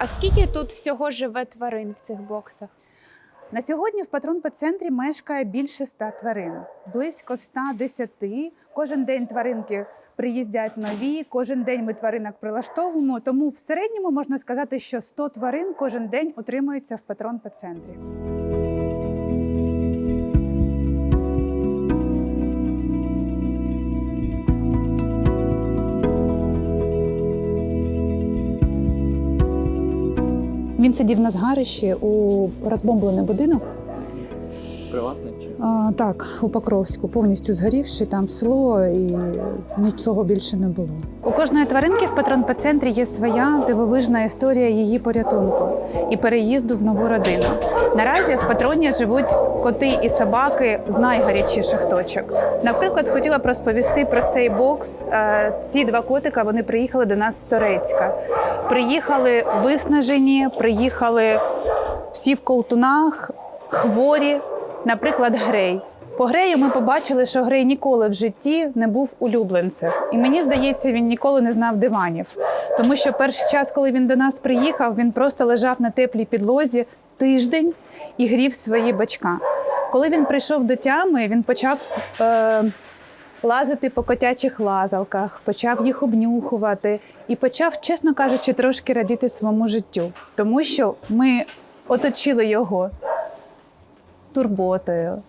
А скільки тут всього живе тварин в цих боксах? На сьогодні в патрон-центрі мешкає більше ста тварин, близько 110. Кожен день тваринки приїздять нові, кожен день ми тваринок прилаштовуємо. Тому в середньому можна сказати, що 100 тварин кожен день утримуються в патрон-центрі. Він сидів на згарищі у розбомблений будинок. Приватний чи? А, так, у Покровську, повністю згорівши там село і нічого більше не було. У кожної тваринки в патронпецентрі є своя дивовижна історія її порятунку і переїзду в нову родину. Наразі в патроні живуть коти і собаки з найгарячіших точок. Наприклад, хотіла б розповісти про цей бокс. Е, Ці два котика вони приїхали до нас з Торецька. Приїхали виснажені, приїхали всі в колтунах, хворі, наприклад, Грей. По Грею ми побачили, що Грей ніколи в житті не був улюбленцем. І мені здається, він ніколи не знав диванів. Тому що перший час, коли він до нас приїхав, він просто лежав на теплій підлозі тиждень і грів свої бачка. Коли він прийшов до тями, він почав е, лазити по котячих лазалках, почав їх обнюхувати і почав, чесно кажучи, трошки радіти своєму життю, тому що ми оточили його турботою.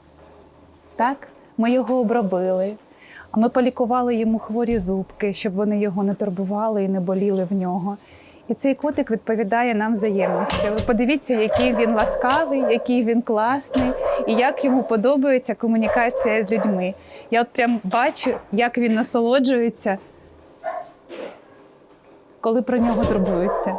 Так? Ми його обробили. А ми полікували йому хворі зубки, щоб вони його не турбували і не боліли в нього. І цей котик відповідає нам взаємністю. Ви подивіться, який він ласкавий, який він класний, і як йому подобається комунікація з людьми. Я от прям бачу, як він насолоджується, коли про нього турбуються.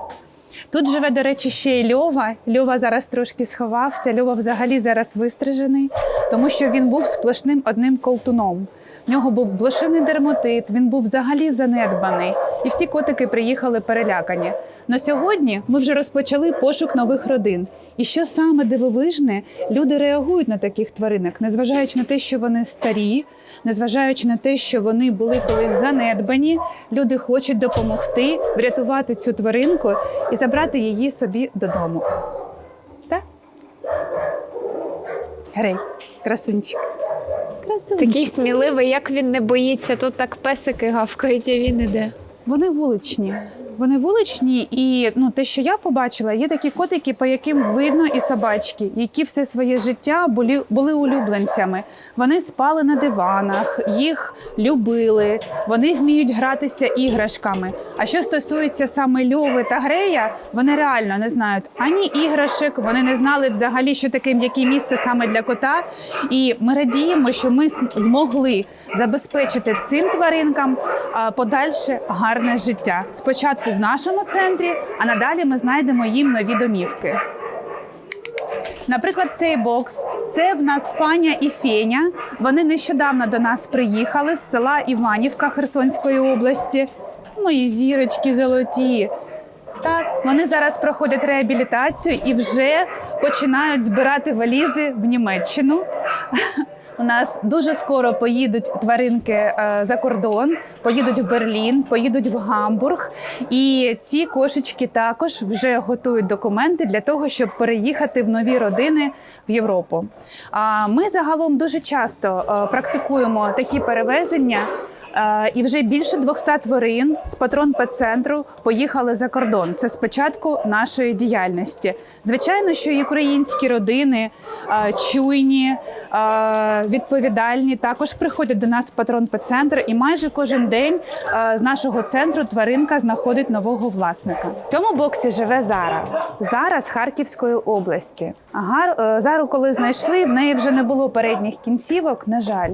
Тут живе, до речі, ще й Льова. Льова зараз трошки сховався. Льова взагалі зараз вистрижений, тому що він був сплошним одним колтуном. В нього був блошиний дермотит, він був взагалі занедбаний. І всі котики приїхали перелякані. На сьогодні ми вже розпочали пошук нових родин. І що саме дивовижне, люди реагують на таких тваринок, незважаючи на те, що вони старі, незважаючи на те, що вони були колись занедбані, люди хочуть допомогти врятувати цю тваринку і забрати її собі додому. Так? Грей, красунчик. Такий сміливий, як він не боїться. Тут так песики гавкають, а він іде. Вони вуличні. Вони вуличні, і ну те, що я побачила, є такі котики, по яким видно і собачки, які все своє життя були, були улюбленцями. Вони спали на диванах, їх любили, вони вміють гратися іграшками. А що стосується саме Льови та Грея, вони реально не знають ані іграшок, вони не знали взагалі, що таке м'яке місце саме для кота. І ми радіємо, що ми змогли забезпечити цим тваринкам подальше гарне життя. Спочатку в нашому центрі, а надалі ми знайдемо їм нові домівки. Наприклад, цей бокс це в нас Фаня і Феня. Вони нещодавно до нас приїхали з села Іванівка Херсонської області. Мої зірочки золоті. Так, вони зараз проходять реабілітацію і вже починають збирати валізи в Німеччину. У нас дуже скоро поїдуть тваринки е, за кордон, поїдуть в Берлін, поїдуть в Гамбург. І ці кошечки також вже готують документи для того, щоб переїхати в нові родини в Європу. А ми загалом дуже часто е, практикуємо такі перевезення. Е, І вже більше 200 тварин з патрон центру поїхали за кордон. Це з початку нашої діяльності. Звичайно, що і українські родини е, чуйні, е, відповідальні також приходять до нас в патрон центр і майже кожен день з нашого центру тваринка знаходить нового власника. В цьому боксі живе Зара. Зара з Харківської області. Зару, коли знайшли, в неї вже не було передніх кінцівок, на жаль.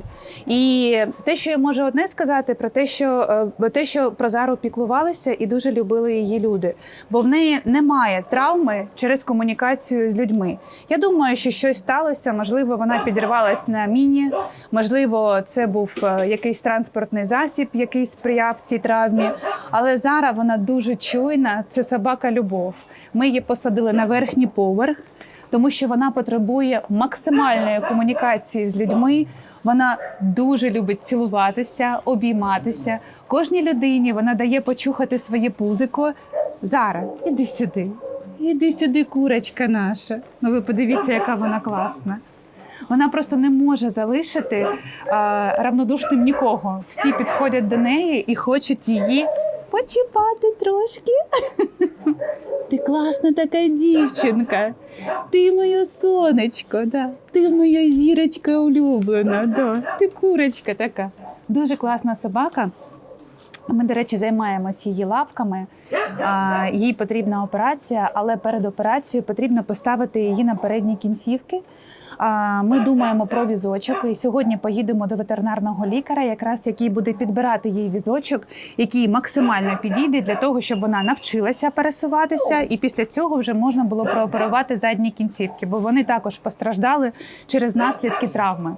І те, що я можу одне сказати, про те, що е, бо те, що про Зару піклувалися і дуже любили її люди, бо в неї немає травми через комунікацію з людьми. Я думаю, що щось сталося. Можливо, вона підірвалась на міні, можливо, це був е, якийсь транспортний засіб, який сприяв цій травмі. Але Зара вона дуже чуйна. Це собака любов. Ми її посадили на верхній поверх тому що вона потребує максимальної комунікації з людьми. Вона дуже любить цілуватися, обійматися. Кожній людині вона дає почухати своє пузико. Зара, іди сюди. Іди сюди, курочка наша. Ну ви подивіться, яка вона класна. Вона просто не може залишити е, равнодушним нікого. Всі підходять до неї і хочуть її почіпати трошки. Ти класна така дівчинка. Ти моє сонечко, да. ти моя зірочка улюблена. Да. Ти курочка така. Дуже класна собака. Ми, до речі, займаємось її лапками. А, їй потрібна операція, але перед операцією потрібно поставити її на передні кінцівки. Ми думаємо про візочок. І сьогодні поїдемо до ветеринарного лікаря, якраз який буде підбирати їй візочок, який максимально підійде для того, щоб вона навчилася пересуватися, і після цього вже можна було прооперувати задні кінцівки, бо вони також постраждали через наслідки травми.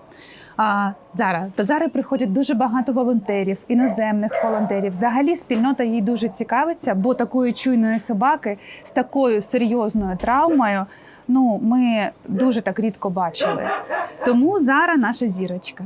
А зараз до Зари приходять дуже багато волонтерів, іноземних волонтерів. Взагалі спільнота їй дуже цікавиться, бо такої чуйної собаки з такою серйозною травмою. Ну, ми дуже так рідко бачили. Тому Зара наша зірочка.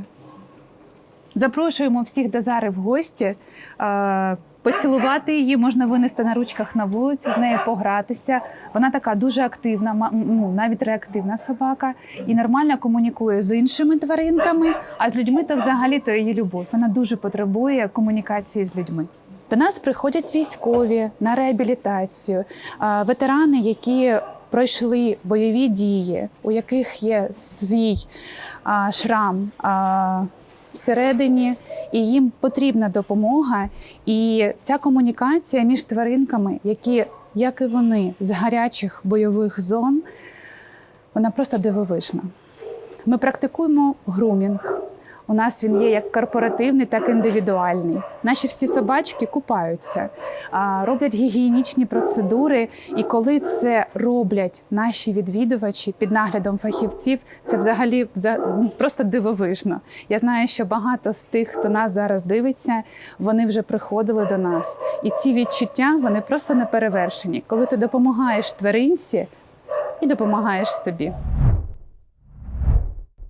Запрошуємо всіх до Зари в гості. Е, Поцілувати її можна винести на ручках на вулицю, з нею погратися. Вона така дуже активна, ну, навіть реактивна собака, і нормально комунікує з іншими тваринками. А з людьми то взагалі то її любов. Вона дуже потребує комунікації з людьми. До нас приходять військові на реабілітацію, а, ветерани, які пройшли бойові дії, у яких є свій а, шрам. а, Всередині і їм потрібна допомога, і ця комунікація між тваринками, які, як і вони, з гарячих бойових зон, вона просто дивовижна. Ми практикуємо грумінг. У нас він є як корпоративний, так і індивідуальний. Наші всі собачки купаються, роблять гігієнічні процедури. І коли це роблять наші відвідувачі під наглядом фахівців, це взагалі вза- ну, просто дивовижно. Я знаю, що багато з тих, хто нас зараз дивиться, вони вже приходили до нас. І ці відчуття вони просто не перевершені. Коли ти допомагаєш тваринці і допомагаєш собі.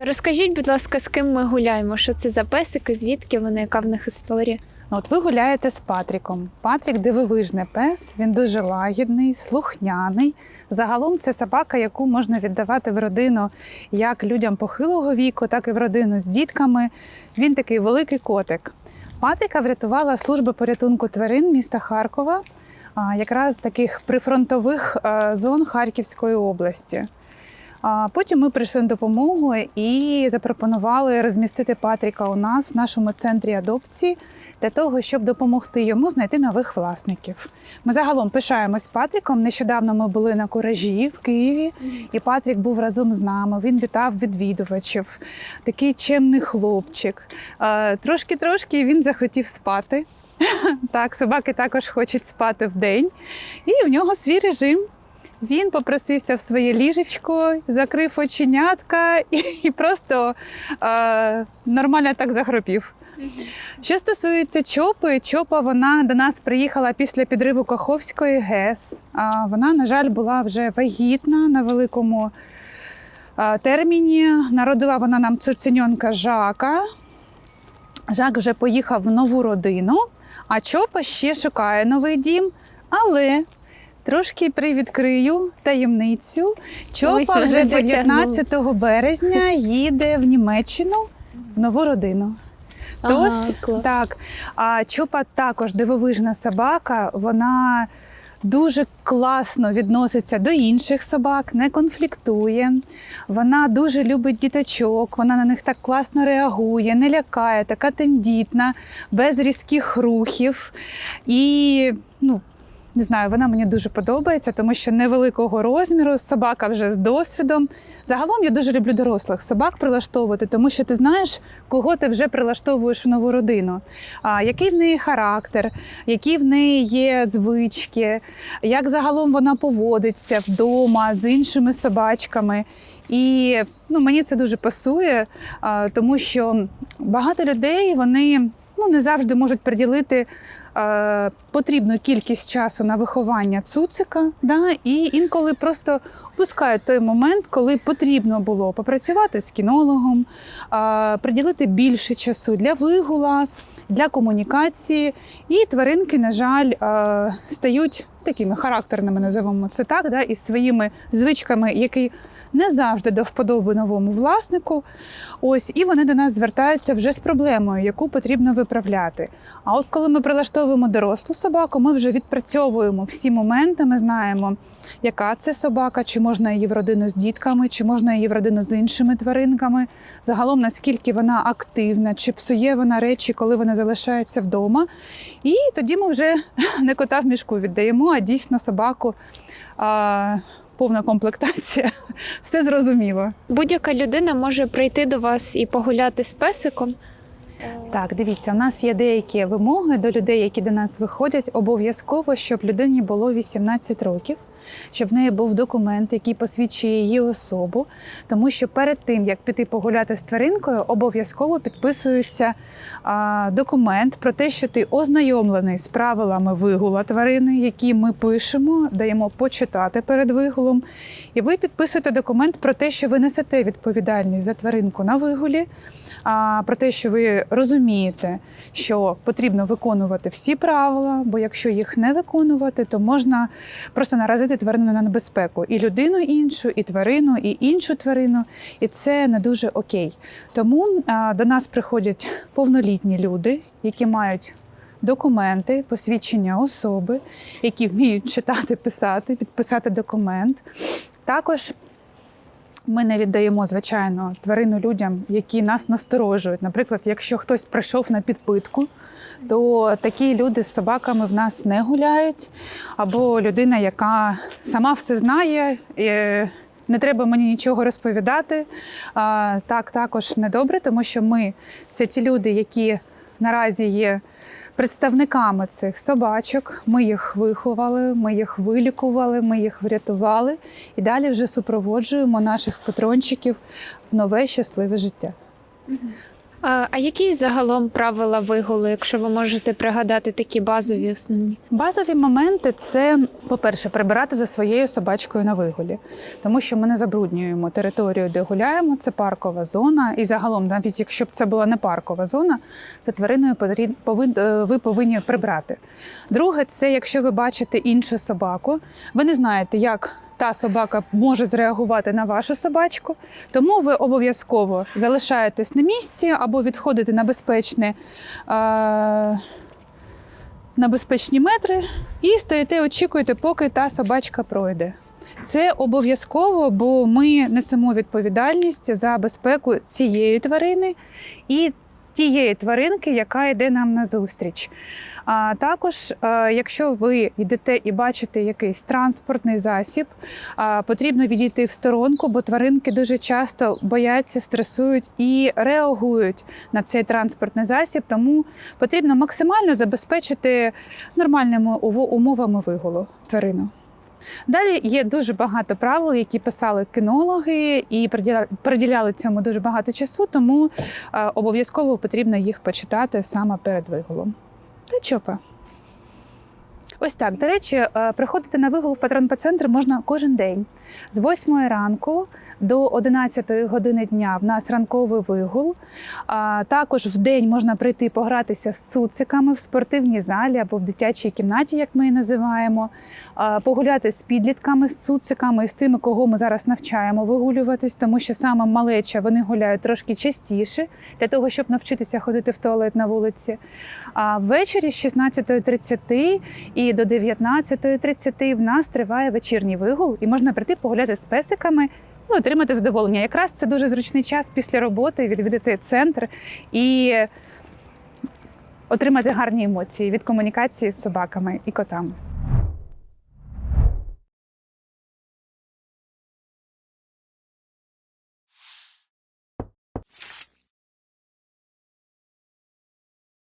Розкажіть, будь ласка, з ким ми гуляємо? Що це за песики? Звідки вони? Яка в них історія? Ну, От ви гуляєте з Патріком. Патрік дивовижний пес, він дуже лагідний, слухняний. Загалом це собака, яку можна віддавати в родину як людям похилого віку, так і в родину з дітками. Він такий великий котик. Патріка врятувала служба порятунку тварин міста Харкова, якраз таких прифронтових е, зон Харківської області. Потім ми прийшли на допомогу і запропонували розмістити Патріка у нас в нашому центрі адопції для того, щоб допомогти йому знайти нових власників. Ми загалом пишаємось Патріком. Нещодавно ми були на куражі в Києві, і Патрік був разом з нами. Він вітав відвідувачів. Такий чемний хлопчик. Трошки-трошки він захотів спати. Так, собаки також хочуть спати в день, і в нього свій режим. Він попросився в своє ліжечко, закрив оченятка і, і просто е, нормально так захропів. Що стосується Чопи, Чопа вона до нас приїхала після підриву Каховської ГЕС. А вона, на жаль, була вже вагітна на великому терміні. Народила вона нам цуценьонка Жака. Жак вже поїхав в нову родину, а Чопа ще шукає новий дім. Але трошки привідкрию таємницю. Чопа Ой, вже 19 березня їде в Німеччину в нову родину. Тож, Ага, клас. так, а Чопа також дивовижна собака. Вона дуже класно відноситься до інших собак, не конфліктує. Вона дуже любить діточок, вона на них так класно реагує, не лякає, така тендітна, без різких рухів. І ну, не знаю, вона мені дуже подобається, тому що невеликого розміру, собака вже з досвідом. Загалом я дуже люблю дорослих собак прилаштовувати, тому що ти знаєш, кого ти вже прилаштовуєш в нову родину. А, який в неї характер, які в неї є звички, як загалом вона поводиться вдома з іншими собачками. І ну, мені це дуже пасує, а, тому що багато людей вони ну, не завжди можуть приділити е, потрібну кількість часу на виховання цуцика, да, і інколи просто пускають той момент, коли потрібно було попрацювати з кінологом, е, приділити більше часу для вигула, для комунікації. І тваринки, на жаль, е, стають такими характерними, називаємо це так, да, із своїми звичками, які не завжди до вподоби новому власнику. Ось, і вони до нас звертаються вже з проблемою, яку потрібно виправляти. А от коли ми прилаштовуємо дорослу собаку, ми вже відпрацьовуємо всі моменти. Ми знаємо, яка це собака, чи можна її в родину з дітками, чи можна її в родину з іншими тваринками. Загалом наскільки вона активна, чи псує вона речі, коли вона залишається вдома. І тоді ми вже не кота в мішку віддаємо, а дійсно собаку. А, повна комплектація. Все зрозуміло. Будь-яка людина може прийти до вас і погуляти з песиком. Так, дивіться, у нас є деякі вимоги до людей, які до нас виходять. Обов'язково, щоб людині було 18 років, щоб в неї був документ, який посвідчує її особу. Тому що перед тим, як піти погуляти з тваринкою, обов'язково підписується а, документ про те, що ти ознайомлений з правилами вигула тварини, які ми пишемо, даємо почитати перед вигулом. І ви підписуєте документ про те, що ви несете відповідальність за тваринку на вигулі, а, про те, що ви розумієте, що потрібно виконувати всі правила, бо якщо їх не виконувати, то можна просто наразити тварину на небезпеку і людину іншу, і тварину, і іншу тварину, і це не дуже окей. Тому а, до нас приходять повнолітні люди, які мають. Документи, посвідчення особи, які вміють читати, писати, підписати документ. Також ми не віддаємо, звичайно, тварину людям, які нас насторожують. Наприклад, якщо хтось прийшов на підпитку, то такі люди з собаками в нас не гуляють. Або людина, яка сама все знає. Не треба мені нічого розповідати. Так також недобре, тому що ми це ті люди, які наразі є представниками цих собачок. Ми їх виховали, ми їх вилікували, ми їх врятували і далі вже супроводжуємо наших патрончиків в нове щасливе життя. А, які загалом правила вигулу, якщо ви можете пригадати такі базові основні? Базові моменти це, по-перше, прибирати за своєю собачкою на вигулі, тому що ми не забруднюємо територію, де гуляємо. Це паркова зона. І загалом, навіть якщо б це була не паркова зона, за твариною е, ви повинні прибрати. Друге, це якщо ви бачите іншу собаку, ви не знаєте, як. Та собака може зреагувати на вашу собачку, тому ви обов'язково залишаєтесь на місці або відходите на безпечне е, на безпечні метри і стоїте, очікуєте, поки та собачка пройде. Це обов'язково, бо ми несемо відповідальність за безпеку цієї тварини і тієї тваринки, яка йде нам назустріч. А також, е, якщо ви йдете і бачите якийсь транспортний засіб, потрібно відійти в сторонку, бо тваринки дуже часто бояться, стресують і реагують на цей транспортний засіб. Тому потрібно максимально забезпечити нормальними умовами вигулу тварину. Далі є дуже багато правил, які писали кінологи і приділя- приділяли цьому дуже багато часу, тому е, обов'язково потрібно їх почитати саме перед вигулом. Та чопа. Ось так. До речі, е, приходити на вигул в патронпоцентр можна кожен день з 8 ранку до 11 години дня. В нас ранковий вигул. Також в день можна прийти погратися з цуциками в спортивній залі або в дитячій кімнаті, як ми її називаємо. Погуляти з підлітками, з цуциками, і з тими, кого ми зараз навчаємо вигулюватись, тому що саме малеча вони гуляють трошки частіше для того, щоб навчитися ходити в туалет на вулиці. А ввечері з 16.30 і до 19.30 в нас триває вечірній вигул, і можна прийти погуляти з песиками. І отримати задоволення. Якраз це дуже зручний час після роботи відвідати центр і отримати гарні емоції від комунікації з собаками і котами.